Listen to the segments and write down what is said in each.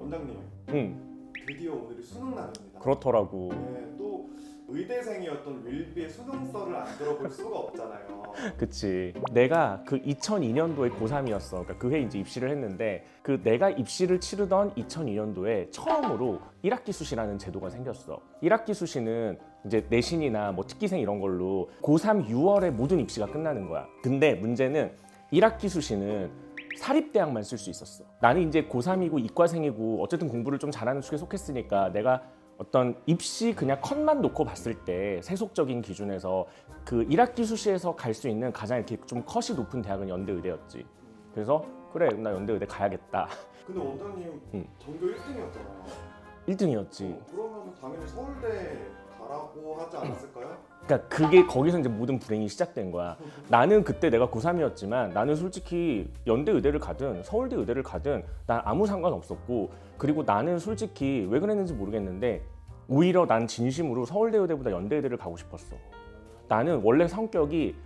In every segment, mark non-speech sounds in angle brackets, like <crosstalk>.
원장님 응. 드디어 오늘이 수능 날입니다. 그렇더라고. 네, 또 의대생이었던 윌비의 수능서를 안 들어볼 수가 없잖아요. <laughs> 그치. 내가 그 2002년도에 고3이었어. 그러니까 그 해 이제 입시를 했는데 그 내가 입시를 치르던 2002년도에 처음으로 1학기 수시라는 제도가 생겼어. 1학기 수시는 이제 내신이나 뭐 특기생 이런 걸로 고3 6월에 모든 입시가 끝나는 거야. 근데 문제는 1학기 수시는 사립대학만 쓸 수 있었어. 나는 이제 고3이고 이과생이고 어쨌든 공부를 좀 잘하는 축에 속했으니까 내가 어떤 입시 그냥 컷만 놓고 봤을 때 세속적인 기준에서 그 1학기 수시에서 갈 수 있는 가장 이렇게 좀 컷이 높은 대학은 연대의대였지. 그래서 그래 나 연대의대 가야겠다. 근데 원장님 응. 전교 1등이었잖아요. 1등이었지. 그러면 당연히 서울대 가 라고 하지 않았을까요? 그러니까 그게 거기서 이제 모든 불행이 시작된 거야. 나는 그때 내가 고3이었지만 나는 솔직히 연대 의대를 가든 서울대 의대를 가든 난 아무 상관 없었고 그리고 나는 솔직히 왜 그랬는지 모르겠는데 오히려 난 진심으로 서울대 의대보다 연대 의대를 가고 싶었어. 나는 원래 성격이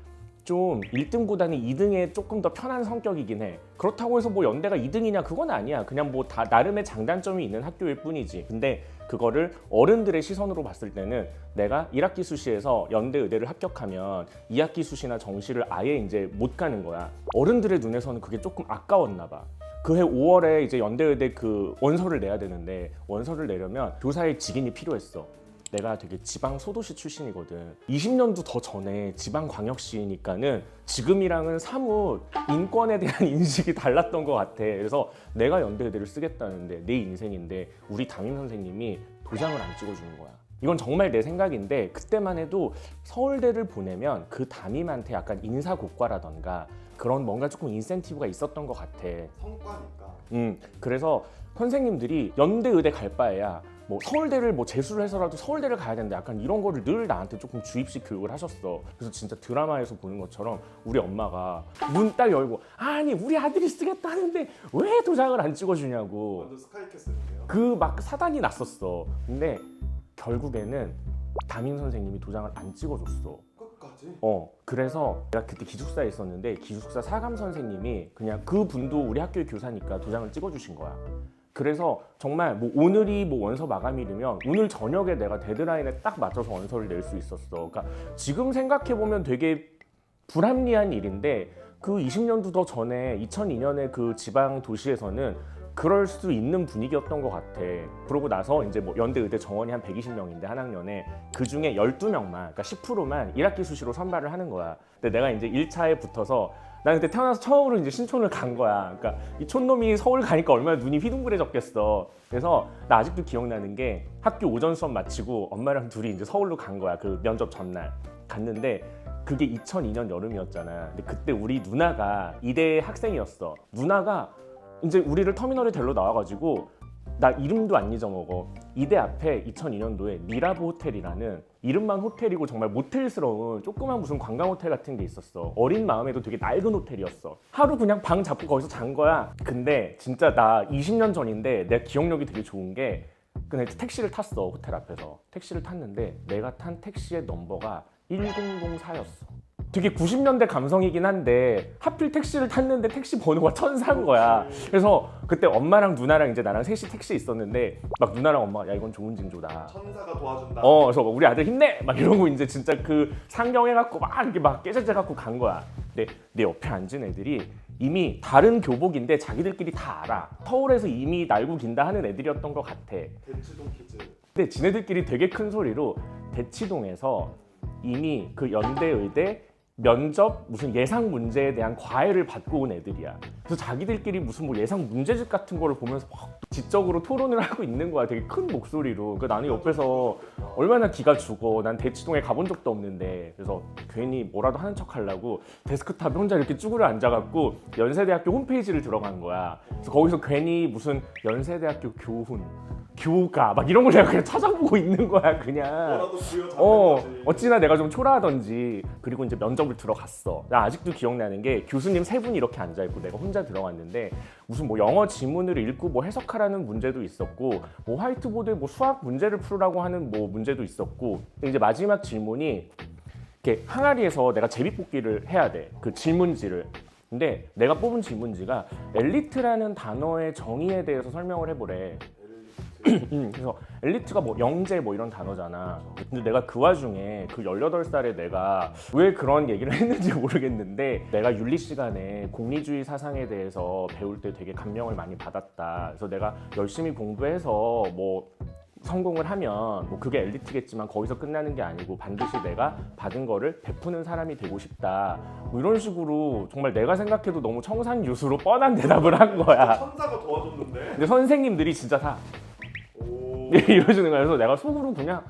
좀 1등보다는 2등에 조금 더 편한 성격이긴 해. 그렇다고 해서 뭐 연대가 2등이냐 그건 아니야. 그냥 뭐 다 나름의 장단점이 있는 학교일 뿐이지. 근데 그거를 어른들의 시선으로 봤을 때는 내가 1학기 수시에서 연대 의대를 합격하면 2학기 수시나 정시를 아예 이제 못 가는 거야. 어른들의 눈에서는 그게 조금 아까웠나 봐. 그해 5월에 이제 연대 의대 그 원서를 내야 되는데 원서를 내려면 교사의 직인이 필요했어. 내가 되게 지방 소도시 출신이거든. 20년도 더 전에 지방 광역시니까는 지금이랑은 사뭇 인권에 대한 <laughs> 인식이 달랐던 것 같아. 그래서 내가 연대의대를 쓰겠다는데 내 인생인데 우리 담임 선생님이 도장을 안 찍어주는 거야. 이건 정말 내 생각인데 그때만 해도 서울대를 보내면 그 담임한테 약간 인사고과라던가 그런 뭔가 조금 인센티브가 있었던 것 같아. 성과니까. 음, 그래서 선생님들이 연대 의대 갈 바에야 뭐 서울대를 뭐 재수를 해서라도 서울대를 가야 된다 약간 이런 거를 늘 나한테 조금 주입식 교육을 하셨어 그래서 진짜 드라마에서 보는 것처럼 우리 엄마가 문 딱 열고 아니 우리 아들이 쓰겠다는데 왜 도장을 안 찍어주냐고 완전 스카이캐슬인데요. 그 막 사단이 났었어 근데 결국에는 담임 선생님이 도장을 안 찍어줬어 끝까지. 어 그래서 내가 그때 기숙사에 있었는데 기숙사 사감 선생님이 그냥 그 분도 우리 학교의 교사니까 도장을 찍어주신 거야. 그래서 정말 뭐 오늘이 뭐 원서 마감일이면 오늘 저녁에 내가 데드라인에 딱 맞춰서 원서를 낼 수 있었어. 그러니까 지금 생각해 보면 되게 불합리한 일인데 그 20년도 더 전에 2002년에 그 지방 도시에서는 그럴 수 있는 분위기였던 것 같아. 그러고 나서 이제 뭐 연대 의대 정원이 한 120명인데 한 학년에 그 중에 12명만, 그러니까 10%만 1학기 수시로 선발을 하는 거야. 근데 내가 이제 1차에 붙어서 난 그때 태어나서 처음으로 이제 신촌을 간 거야. 그러니까 이 촌놈이 서울 가니까 얼마나 눈이 휘둥그레졌겠어. 그래서 나 아직도 기억나는 게 학교 오전 수업 마치고 엄마랑 둘이 이제 서울로 간 거야. 그 면접 전날 갔는데 그게 2002년 여름이었잖아. 근데 그때 우리 누나가 이대 학생이었어. 누나가 이제 우리를 터미널에 데려 나와가지고 나 이름도 안 잊어먹어. 이대 앞에 2002년도에 미라보 호텔이라는 이름만 호텔이고 정말 모텔스러운 조그만 무슨 관광 호텔 같은 게 있었어. 어린 마음에도 되게 낡은 호텔이었어. 하루 그냥 방 잡고 거기서 잔 거야. 근데 진짜 나 20년 전인데 내 기억력이 되게 좋은 게 근데 택시를 탔어 호텔 앞에서 택시를 탔는데 내가 탄 택시의 넘버가 1004였어. 되게 90년대 감성이긴 한데 하필 택시를 탔는데 택시 번호가 천사인 거야. 그래서 그때 엄마랑 누나랑 이제 나랑 셋이 택시에 있었는데 막 누나랑 엄마가 야 이건 좋은 징조다. 천사가 도와준다. 어, 그래서 우리 아들 힘내! 막 이러고 이제 진짜 그 상경해갖고 막 이렇게 막 깨작깨갖고 간 거야. 근데 내 옆에 앉은 애들이 이미 다른 교복인데 자기들끼리 다 알아. 서울에서 이미 날고 긴다 하는 애들이었던 것 같아. 대치동 키즈. 근데 지네들끼리 되게 큰 소리로 대치동에서 이미 그 연대 의대 면접 무슨 예상 문제에 대한 과외를 받고 온 애들이야. 그래서 자기들끼리 무슨 뭐 예상 문제집 같은 거를 보면서 막 지적으로 토론을 하고 있는 거야. 되게 큰 목소리로. 그 나는 옆에서 얼마나 기가 죽어. 난 대치동에 가본 적도 없는데. 그래서 괜히 뭐라도 하는 척 하려고 데스크탑에 혼자 이렇게 쭈그려 앉아갖고 연세대학교 홈페이지를 들어간 거야. 그래서 거기서 괜히 무슨 연세대학교 교훈, 교가 막 이런 걸 내가 그냥 찾아보고 있는 거야. 그냥. 뭐라도 부여잡는 어, 거지. 어찌나 내가 좀 초라하던지 그리고 이제 면접을 들어갔어. 나 아직도 기억나는 게 교수님 세 분이 이렇게 앉아 있고 내가 혼자 들어갔는데 무슨 뭐 영어 지문을 읽고 뭐 해석하라는 문제도 있었고 뭐 화이트보드에 뭐 수학 문제를 풀으라고 하는 뭐 문제도 있었고 이제 마지막 질문이 이렇게 항아리에서 내가 제비뽑기를 해야 돼. 그 질문지를. 근데 내가 뽑은 질문지가 엘리트라는 단어의 정의에 대해서 설명을 해보래. 음, 그래서 엘리트가 뭐 영재 뭐 이런 단어잖아. 근데 내가 그 와중에 그 18살에 내가 왜 그런 얘기를 <laughs> 했는지 모르겠는데 내가 윤리 시간에 공리주의 사상에 대해서 배울 때 되게 감명을 많이 받았다. 그래서 내가 열심히 공부해서 뭐 성공을 하면 뭐 그게 엘리트겠지만 거기서 끝나는 게 아니고 반드시 내가 받은 거를 베푸는 사람이 되고 싶다. 뭐 이런 식으로 정말 내가 생각해도 너무 청산유수로 뻔한 대답을 한 거야. <laughs> 천사가 도와줬는데. 근데 선생님들이 진짜 다 오. <laughs> 이러시는 거야. 그래서 내가 속으로 그냥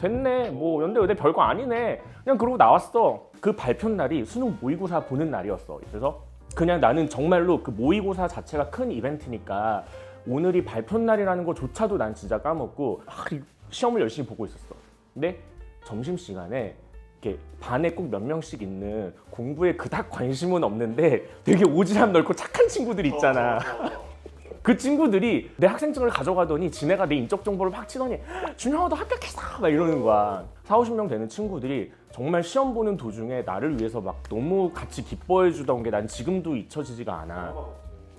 됐네. 뭐 연대 의대 별거 아니네. 그냥 그러고 나왔어. 그 발표 날이 수능 모의고사 보는 날이었어. 그래서 그냥 나는 정말로 그 모의고사 자체가 큰 이벤트니까 오늘이 발표 날이라는 거조차도 난 진짜 까먹고 아, 이 시험을 열심히 보고 있었어. 근데 점심 시간에 이렇게 반에 꼭 몇 명씩 있는 공부에 그닥 관심은 없는데 되게 오지랖 넓고 착한 친구들 있잖아. 그 친구들이 내 학생증을 가져가더니 지네가 내 인적 정보를 팍 치더니 준영아 너 합격했어 막 이러는 거야 4, 50명 되는 친구들이 정말 시험 보는 도중에 나를 위해서 막 너무 같이 기뻐해 주던 게 난 지금도 잊혀지지가 않아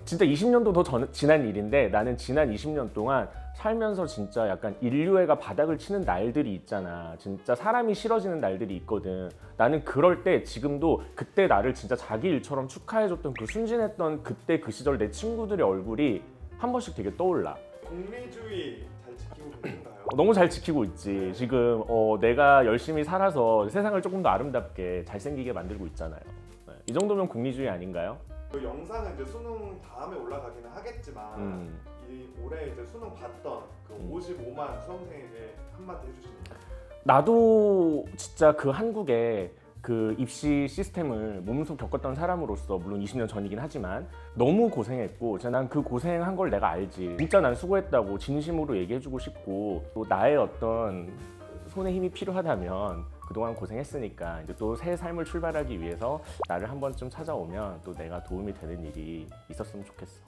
진짜 20년도 더 전- 지난 일인데 나는 지난 20년 동안 살면서 진짜 약간 인류애가 바닥을 치는 날들이 있잖아. 진짜 사람이 싫어지는 날들이 있거든. 나는 그럴 때 지금도 그때 나를 진짜 자기 일처럼 축하해줬던 그 순진했던 그때 그 시절 내 친구들의 얼굴이 한 번씩 되게 떠올라. 공리주의 잘 지키고 계신가요? 어, 너무 잘 지키고 있지. 지금 어, 내가 열심히 살아서 세상을 조금 더 아름답게 잘생기게 만들고 있잖아요. 네, 이 정도면 공리주의 아닌가요? 그 영상은 이제 수능 다음에 올라가기는 하겠지만 음. 이 올해 이제 수능 봤던 그 음. 55만 수험생에게 한마디 해주시면 나도 진짜 그 한국의 그 입시 시스템을 몸소 겪었던 사람으로서 물론 20년 전이긴 하지만 너무 고생했고 난 그 고생한 걸 내가 알지 진짜 난 수고했다고 진심으로 얘기해주고 싶고 또 나의 어떤 손에 힘이 필요하다면 그동안 고생했으니까 이제 또 새 삶을 출발하기 위해서 나를 한 번쯤 찾아오면 또 내가 도움이 되는 일이 있었으면 좋겠어.